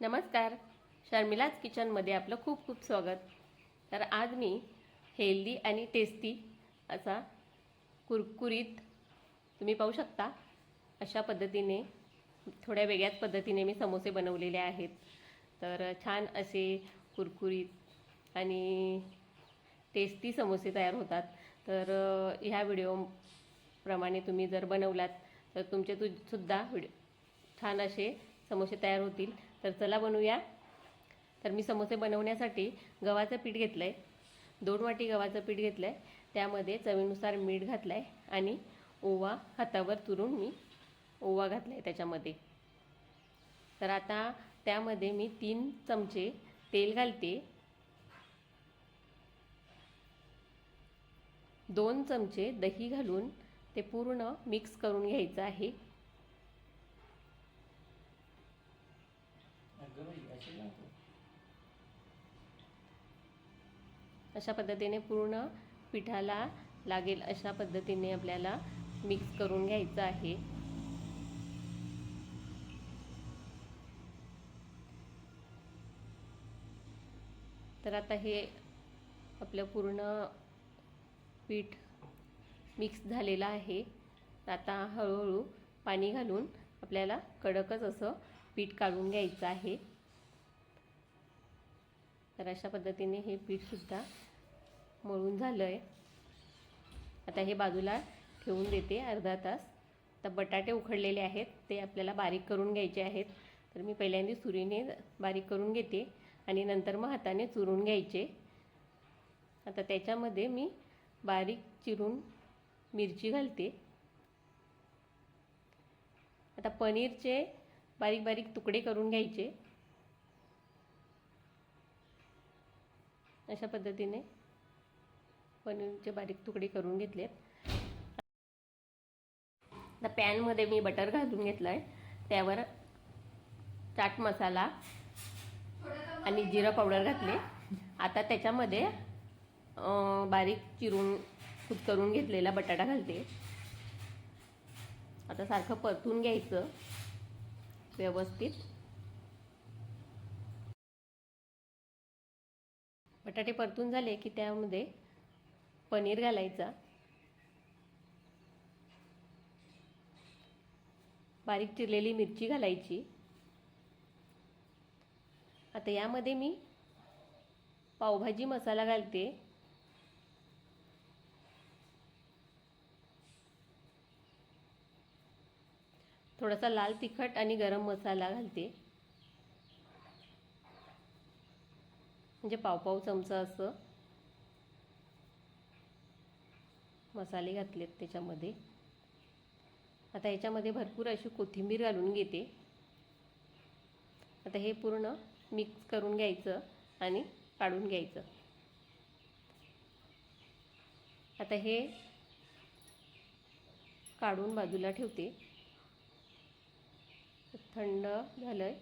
नमस्कार. शर्मिलाज किचनमध्ये आपलं खूप खूप स्वागत. तर आज मी हेल्दी आणि टेस्टी असा कुरकुरीत तुम्ही पाहू शकता. अशा पद्धतीने थोड्या वेगळ्याच पद्धतीने मी समोसे बनवलेले आहेत. तर छान असे कुरकुरीत आणि टेस्टी समोसे तयार होतात. तर ह्या व्हिडिओप्रमाणे तुम्ही जर बनवलात तर तुमचे तु सुद्धा व्हिडिओ छान असे समोसे तयार होतील. तर चला बनवूया. तर मी समोसे बनवण्यासाठी गव्हाचं पीठ घेतलं आहे दोन वाटी गव्हाचं पीठ घेतलं आहे त्यामध्ये चवीनुसार मीठ घातलं आहे आणि ओवा हातावर तुरून मी ओवा घातला आहे त्याच्यामध्ये. तर आता त्यामध्ये मी तीन चमचे तेल घालते. दोन चमचे दही घालून ते पूर्ण मिक्स करून घ्यायचं आहे. अगं बाई अशा पद्धतीने पूर्ण पिठाला लागेल अशा पद्धतीने आपल्याला मिक्स करून घ्यायचं आहे. तर आता हे आपलं पूर्ण पीठ मिक्स झालेलं आहे. आता हळूहळू पाणी घालून आपल्याला कडकच असं पीठ काढून घ्यायचं आहे. तर अशा पद्धतीने हे पीठसुद्धा मळून झालं आहे आता हे बाजूला ठेवून देते अर्धा तास. आता बटाटे उकडलेले आहेत ते आपल्याला बारीक करून घ्यायचे आहेत. तर मी पहिल्यांदा सुरीने बारीक करून घेते आणि नंतर मग हाताने चुरून घ्यायचे. आता त्याच्यामध्ये मी बारीक चिरून मिरची घालते. आता पनीरचे बारीक बारीक तुकडे करून घ्यायचे. अशा पद्धतीने पनीरचे बारीक तुकडे करून घेतलेत. आता पॅनमध्ये मी बटर घालून घेतलं आहे त्यावर चाट मसाला आणि जिरा पावडर घातले. आता त्याच्यामध्ये बारीक चिरून करून घेतलेला बटाटा घालते. आता सारखं परतून घ्यायचं व्यवस्थित. बटाटे परतून झाले की त्यामध्ये पनीर घालायचा. बारीक चिरलेली मिरची घालायची. आता यामध्ये मी पावभाजी मसाला घालते. थोडासा लाल तिखट आणि गरम मसाला घालते. म्हणजे पावपाव चमचा असं. मसाले घातलेत त्याच्यामध्ये. आता ह्याच्यामध्ये भरपूर अशी कोथिंबीर घालून घेते. आता हे पूर्ण मिक्स करून घ्यायचं आणि काढून घ्यायचं. आता हे काढून बाजूला ठेवते. थंड झालं आहे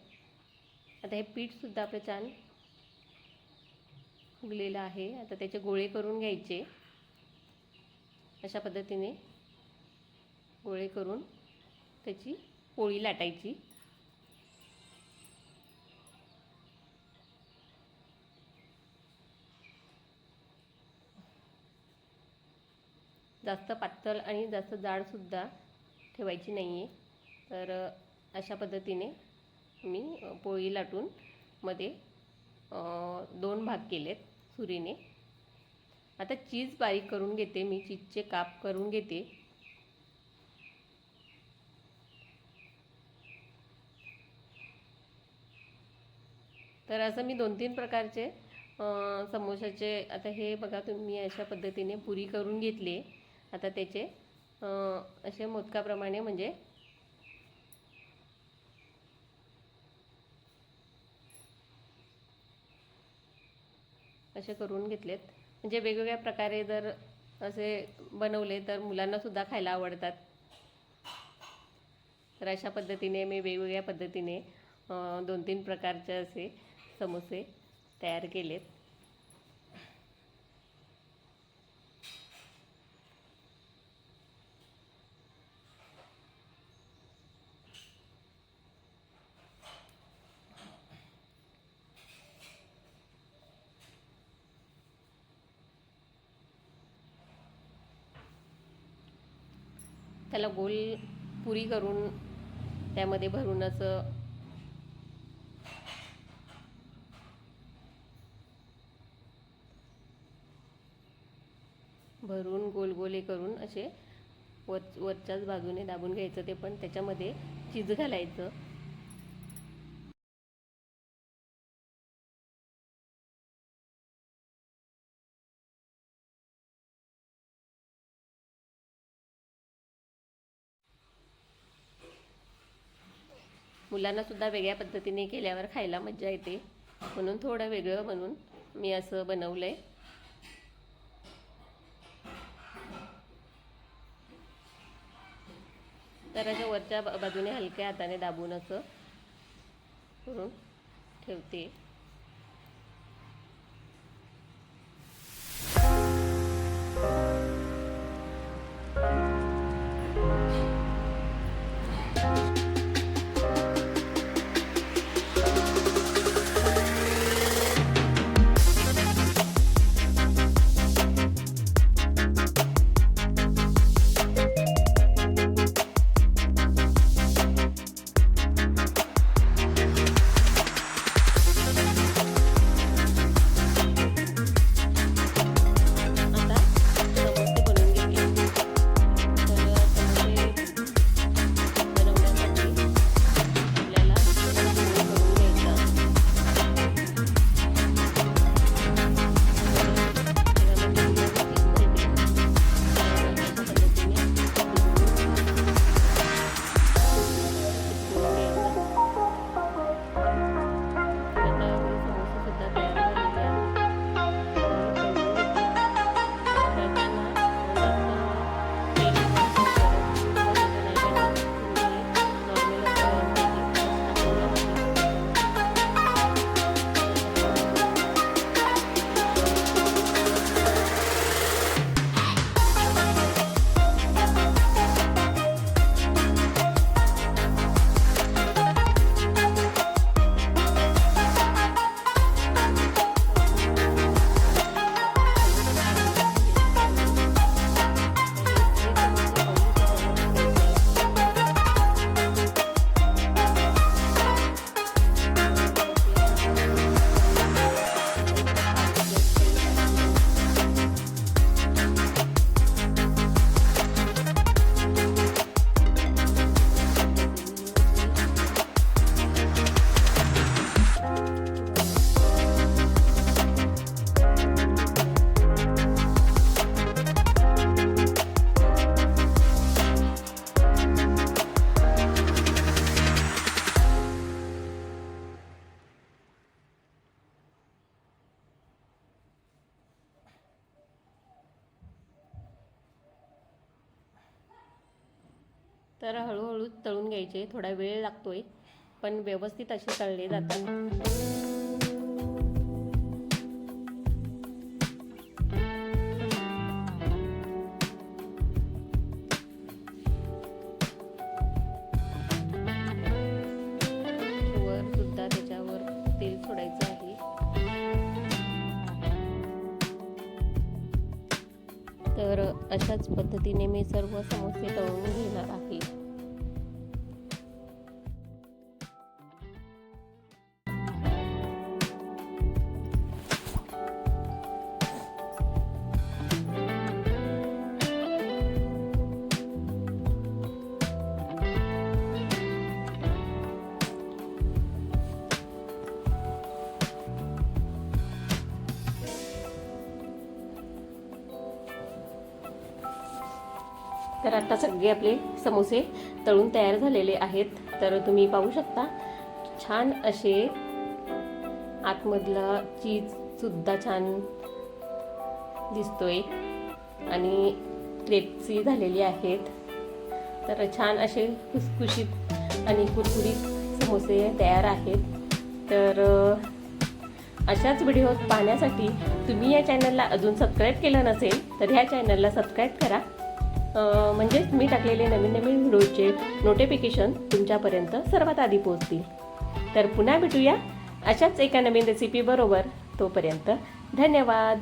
आता हे पीठसुद्धा आपलं छान फुगलेलं आहे. आता त्याचे गोळे करून घ्यायचे. अशा पद्धतीने गोळे करून त्याची पोळी लाटायची. जास्त पातळ आणि जास्त जाडसुद्धा ठेवायची नाही आहे तर अशा पद्धतीने मी पोळी लाटून मध्ये दोन भाग केलेत. सुरीने. आता चीज बारीक करून घेते मी चीजचे काप करून घेते. तर असं मी दोन तीन प्रकारचे समोशाचे आता हे बघा तुम्ही अशा पद्धतीने पुरी करून घेतली. आता त्याचे असे मोदकाप्रमाणे म्हणजे असे करून घेतलेत. म्हणजे वेगवेगळ्या प्रकारे जर असे बनवले तर मुलांनासुद्धा खायला आवडतात. तर अशा पद्धतीने मी वेगवेगळ्या पद्धतीने दोन तीन प्रकारचे असे समोसे तयार केलेत. त्याला गोल पुरी करून त्यामध्ये भरून असं भरून गोल गोले करून असे वर वरच्याच बाजूने दाबून घ्यायचं ते पण त्याच्यामध्ये चीज घालायचं. मुलांना सुद्धा वेगळ्या पद्धतीने केल्यावर खायला मजा येते. म्हणून थोडं वेगळं म्हणून मी असं बनवलंय. तर अशा वरच्या बा- बाजूने हलक्या हाताने दाबून असं करून ठेवते. तर हळूहळू तळून घ्यायचे थोडा वेळ लागतोय पण व्यवस्थित असे तळले जातात. त्याच्यावर तेल आहे. तर अशाच पद्धतीने मी सर्व समोसे तळून घेणार आहे. तर आता सगळे आपले समोसे तळून तयार झालेले आहेत. तर तुम्ही पाहू शकता छान असे आतमधला चीज सुद्धा छान दिसतोय आणि क्रेपसी झालेली आहेत. तर छान असे खुसखुशीत आणि कुरकुरीत समोसे तयार आहेत. तर अशाच व्हिडिओ पाहण्यासाठी तुम्ही या चॅनलला अजून सबस्क्राईब केलं नसेल तर ह्या चॅनलला सबस्क्राईब करा. म्हणजेच मी टाकलेले नवीन नवीन व्हिडिओचे नोटिफिकेशन तुमच्यापर्यंत सर्वात आधी पोहोचतील. तर पुन्हा भेटूया अशाच एका नवीन रेसिपीबरोबर तोपर्यंत धन्यवाद.